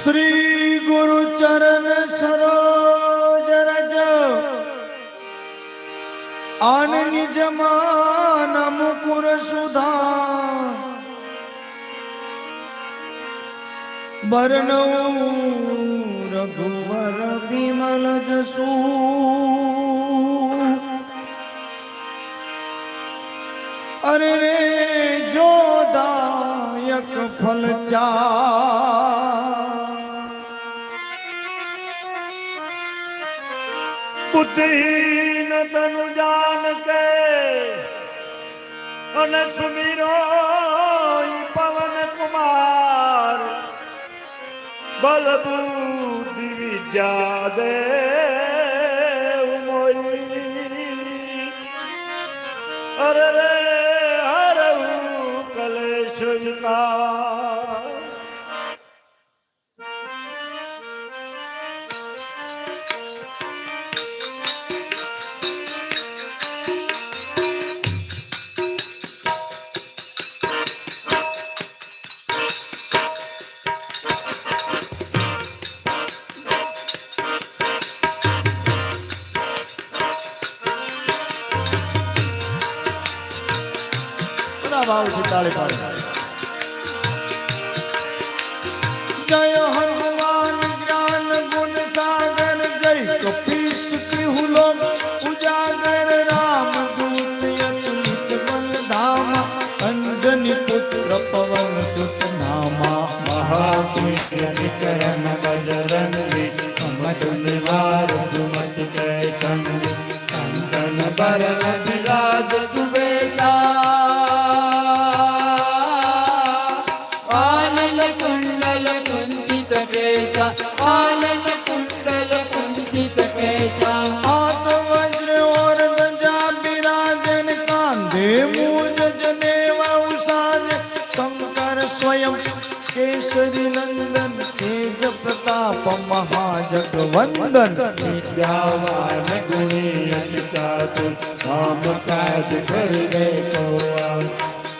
શ્રી ગુરુ ચરણ સરોજ રજ. આન નિજ માન મુકુર સુધા બરનઉ રઘુવર વિમલ જસુ. અરે જોદાયક ફલ ચા બુદ્ધિહીન તનુ જાન કે અને સુમીરો પવન કુમાર બલ બુદ્ધિ વિદ્યા દે મોઈ અરે બધા ભાવથી તાળી પાડો જય હનુમાન જ્ઞાન ગુણ સાગર જય કપીશ સિંહુલો ઉજાગર રામ દૂત અતુલિત બલ ધામ અંજની પુત્ર પવન સુત નામા મહાપુષ્ય નિકરન બજરન વિમત નિવાર સુમત કૈતન કંકન બરન વિરાજ સુબેતા કેસા આનંદ કુંડલ કુંજિત કેસા હાથ વજ્ર ઓર ધજા બિરાજન કાંધે મૂજ જનેવ ઉસાજ શંકર સ્વયં કેસરી નંદન તેજ પ્રતાપ મહાજગવંદન. વિદ્યાવાન ગુણી અતિ ચાતુ કામ કાજ કરી દે તો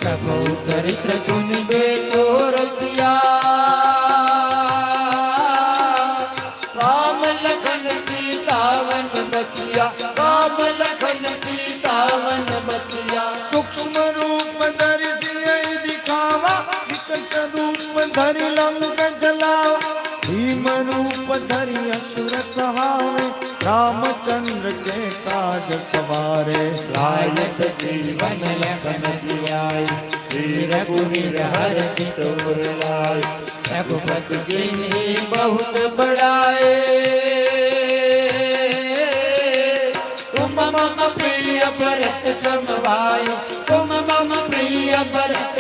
પ્રભુ ચરિત્ર ચુન બેઠો ધરી લંક જલાવા ભીમ રૂપ ધરી અસુર સહાવે રામચંદ્ર કે કાજ સવારે લાયક જીવન લખન जियाय वीर कुवीर हर सितोर लाय रघुपति जिन्हीं बहुत बड़ाए तुम मम प्रिय भरत समवाय तुम मम प्रिय भरत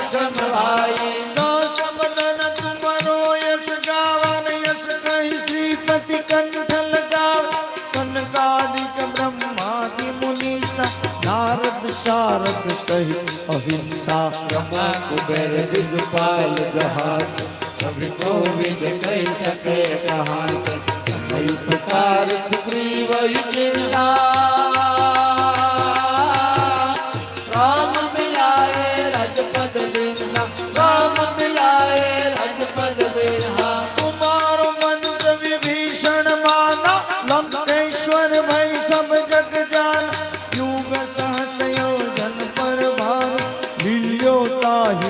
सहित अहिंसा ब्रह्मा कुबेर दिगपाल ग्रहात सभी को विजय कह सके कहात नई प्रकार सुग्रीव चिंता राम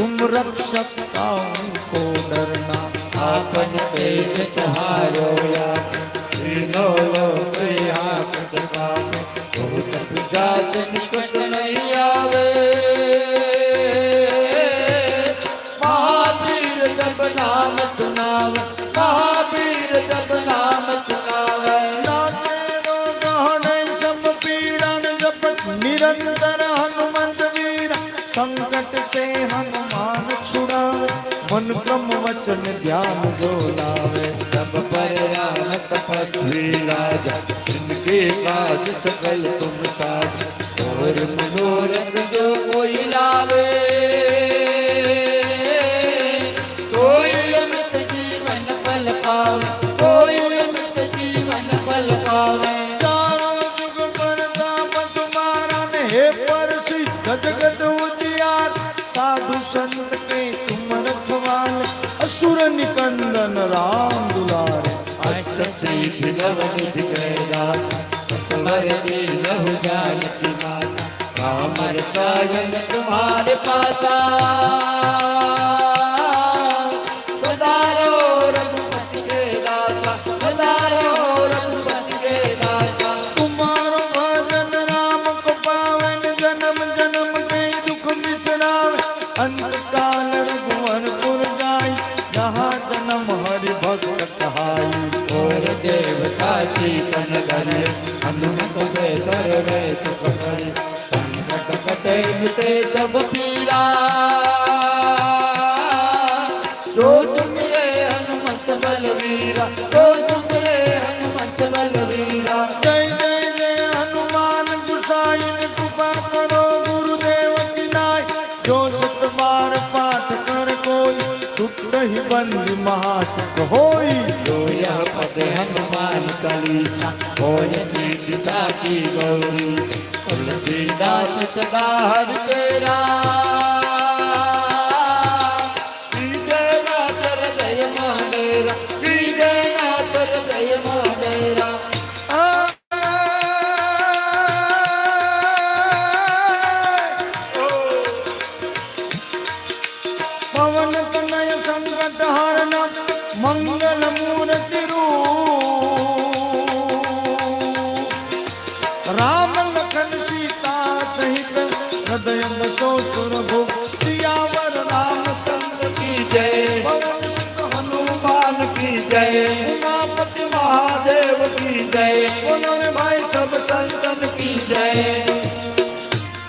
तुम रक्षक काहू को डरना आपन तेज तुम्हारो या तीनों लोक आप प्रताप बहुत जात निकट नहीं आवे महावीर जब नाम सुनाव महावीर जब नाम सुनावे नाचे रो गहन सब पीड़न जपत निरंतर हनुमंत वीर संकट से हनुमान छुड़ावे મન કમ વચન ધ્યાન જો લાવે તબ પર રામત પથવી લાજ જિનકે કાજ સકલ તુમ સાજ. ઓર મનોરથ જો કોઈ લાવે, કોઈ અમિત જીવન ફલ પાવે, કોઈ અમિત જીવન ફલ પાવે. નિકંદન રામ દુલારે અષ્ટશ્રી ભગવન જયદા મરદે રહુ કુમાર પાતા बंद महासुख होई। जो यह पद हनुमान कलीसा, होय सीता की गौरी। तुलसीदास सदा हर तेरा। संकट हरण मंगल मूर्ति राम लखन सीता सहित हृदय बसो सुर भो सियावर रामचंद्र की जय पवन सुत हनुमान की जय उमापति महादेव की जय बोलो